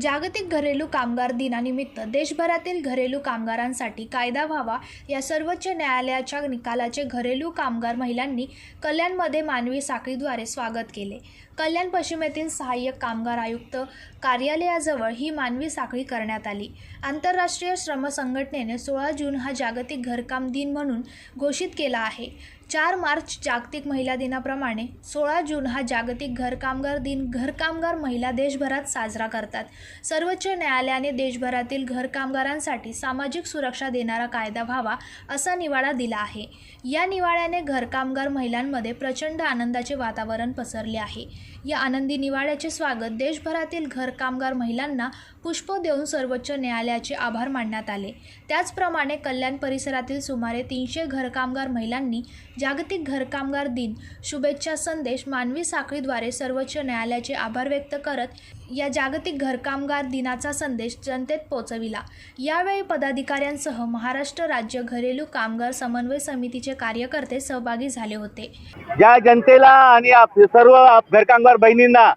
जागतिक घरेलू कामगार दिनानिमित्त देशभरातील घरेलू कामगारांसाठी कायदा व्हावा या सर्वोच्च न्यायालयाच्या निकालाचे घरेलू कामगार महिलांनी कल्याणमध्ये मानवी साखळीद्वारे स्वागत केले. कल्याण पश्चिमेतील सहाय्यक कामगार आयुक्त कार्यालयाजवळ ही मानवी साखळी करण्यात आली. आंतरराष्ट्रीय श्रम संघटनेने सोळा जून हा जागतिक घरकाम दिन म्हणून घोषित केला आहे. चार मार्च जागतिक महिला दिनाप्रमाणे सोळा जून हा जागतिक घरकामगार दिन. घरकामगार महिला देशभरात साजरा करतात. सर्वोच्च न्यायालयाने देशभरातील घरकामगारांसाठी सामाजिक सुरक्षा देणारा कायदा व्हावा असा निवाडा दिला आहे. या निवाड्याने घरकामगार महिलांमध्ये प्रचंड आनंदाचे वातावरण पसरले आहे. या आनंदी निवाड्याचे स्वागत देशभरातील घरकामगार महिलांना पुष्प देऊन सर्वोच्च न्यायालयाचे आभार मानण्यात आले. त्याचप्रमाणे कल्याण परिसरातील सुमारे तीनशे घरकामगार महिलांनी जागतिक घरकामगार दिन शुभेच्छा संदेश मानवी साखळीद्वारे सर्वोच्च न्यायालयाचे आभार व्यक्त करत या जागतिक घरकामगार दिनाचा संदेश जनतेत पोचविला. यावेळी पदाधिकाऱ्यांसह महाराष्ट्र राज्य घरेलू कामगार समन्वय समितीचे कार्यकर्ते सहभागी झाले होते. या जनतेला आणि सर्व घरकामगार बहिणींना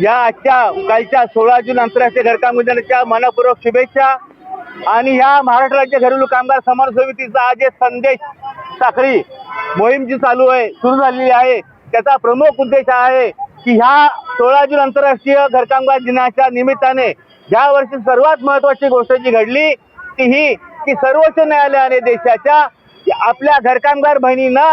या आजच्या कालच्या सोळा जून आंतरराष्ट्रीय घरकामगार दिनाच्या मनपूर्वक शुभेच्छा आणि ह्या महाराष्ट्र राज्य घरेलू कामगार समन्वय समितीचा आज संदेश साखळी मोहीम जी चालू आहे सुरू झालेली आहे. त्याचा प्रमुख उद्देश आहे की ह्या सोळा जून आंतरराष्ट्रीय घरकामगार दिनाच्या निमित्ताने या वर्षी सर्वात महत्वाची गोष्ट जी घडली ती ही की सर्वोच्च न्यायालयाने देशाच्या आपल्या घरकामगार बहिणींना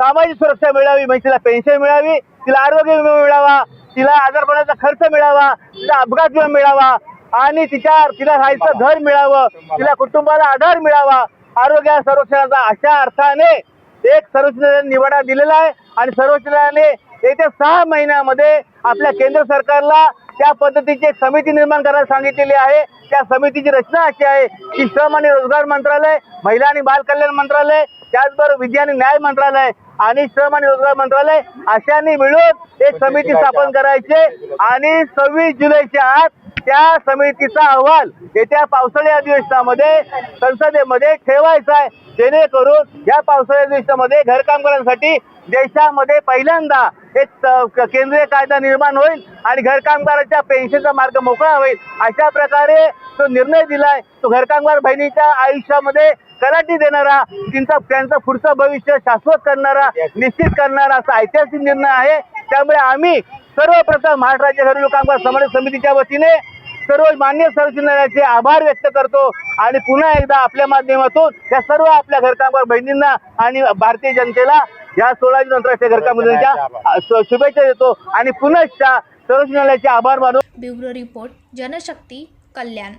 सामाजिक सुरक्षा मिळावी म्हणजे तिला पेन्शन मिळावी तिला आरोग्य विमा मिळावा तिला आजारपणाचा खर्च मिळावा तिला अपघात विमा मिळावा आणि तिच्या तिला राहायचं घर मिळावं तिला कुटुंबाला आधार मिळावा आरोग्य संरक्षणाचा अशा अर्थाने एक सर्वोच्च न्यायालयाने निवाडा दिलेला आहे. आणि सर्वोच्च न्यायालयाने येत्या सहा महिन्यामध्ये आपल्या केंद्र सरकारला त्या पद्धतीची एक समिती निर्माण करायला सांगितलेली आहे. त्या समितीची रचना अशी आहे की श्रम आणि रोजगार मंत्रालय महिला आणि बाल कल्याण मंत्रालय त्याचबरोबर विधी आणि न्याय मंत्रालय आणि श्रम आणि रोजगार मंत्रालय अशांनी मिळून एक समिती स्थापन करायचे. आणि सव्वीस जुलैच्या आत त्या समितीचा अहवाल येत्या पावसाळी अधिवेशनामध्ये संसदेमध्ये ठेवायचा आहे. जेणेकरून या पावसाळी अधिवेशनामध्ये घर कामगारांसाठी देशामध्ये पहिल्यांदा एक केंद्रीय कायदा निर्माण होईल आणि घरकामगाराच्या पेन्शनचा मार्ग मोकळा होईल. अशा प्रकारे जो निर्णय दिलाय तो घरकामगार बहिणीच्या आयुष्यामध्ये कलाटी देणारा त्यांचा त्यांचं पुढचं भविष्य शाश्वत करणारा निश्चित करणारा असा ऐतिहासिक निर्णय आहे. त्यामुळे आम्ही सर्वप्रथम महाराष्ट्र राज्य घरेलू कामगार समन्वय समितीच्या वतीने सर्व मान्य सर्वोच्च न्यायालयाचे आभार व्यक्त करतो आणि पुन्हा एकदा आपल्या माध्यमातून या सर्व आपल्या घरकामगार बहिणींना आणि भारतीय जनतेला या सोळा जून आंतरराष्ट्रीय शु- शुभेच्छा देतो आणि पुनश्च सर्वोच्च न्यायालयाचे आभार मानून ब्युरो रिपोर्ट जनशक्ती कल्याण.